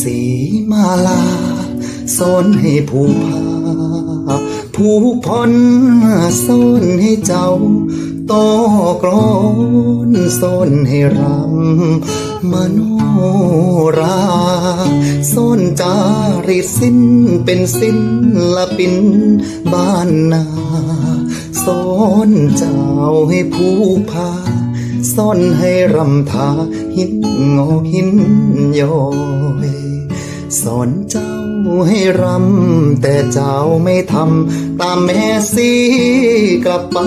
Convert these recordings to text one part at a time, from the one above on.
สีมาลาสอนให้ผู้พาผู้พนสอนให้เจ้าโตกรอนสอนให้รำมโนราสอนจารีสิ้นเป็นสิ้นละปินบ้านนาสอนเจ้าให้ผู้พา ซ่อนให้รำทาหินงอหินย้อยสอนเจ้าให้รำ แต่เจ้าไม่ทำตามแม่สีกลับไป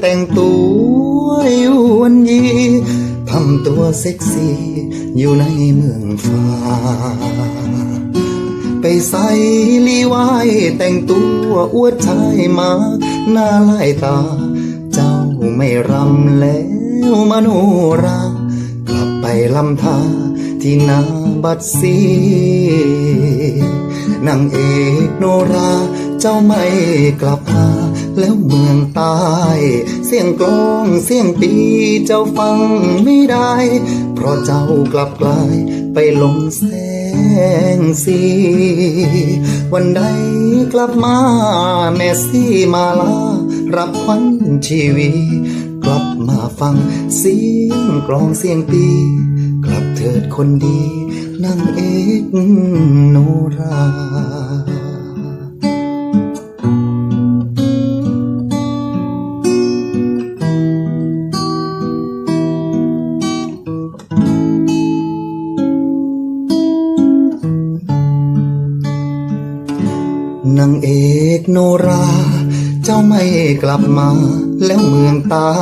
แต่งตัวอยวนยีทำตัวเซ็กซี่อยู่ในเมืองฟ้า ไปใส่ลีไว้แต่งตัวอวดชายมา หน้าลายตา เจ้าไม่รำแล้ว มโนรา กลับไปลำทาที่นาบัดซีนางเอกโนราเจ้าไม่กลับมาแล้วเมืองใต้เสียงกลองเสียงปีเจ้าฟังไม่ได้ เพราะเจ้ากลับกลายไปลงแสงสี วันใดกลับมาแม่ซี่มาลา รับขวัญชีวี กลับมาฟังเสียงกลองเสียงปีกลับเถิดคนดีนางเอกโนรานางเอกโนรา เจ้าไม่กลับมา แล้วเมืองใต้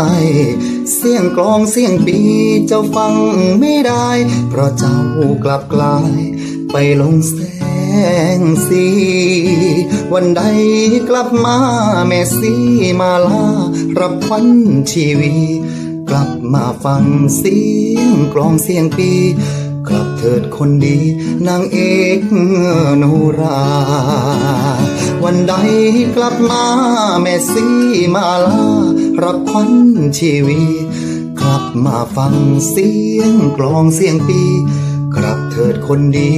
เสียงกลองเสียงปีเจ้าฟังไม่ได้ เพราะเจ้ากลับกลาย ไปลงแสงสี วันใดกลับมาแม่สีมาลา รับขวัญชีวี กลับมาฟังเสียงกลองเสียงปีกลับเถิดคนดี นางเอกโนรา วันใดกลับมาแม่สีมาลารับควันชีวีกลับมาฟังเสียงกลองเสียงปี กลับเถิดคนดี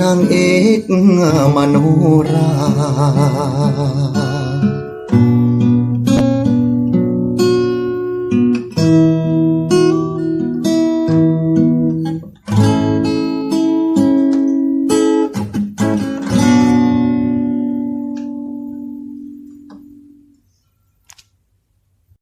นางเอกมโนรา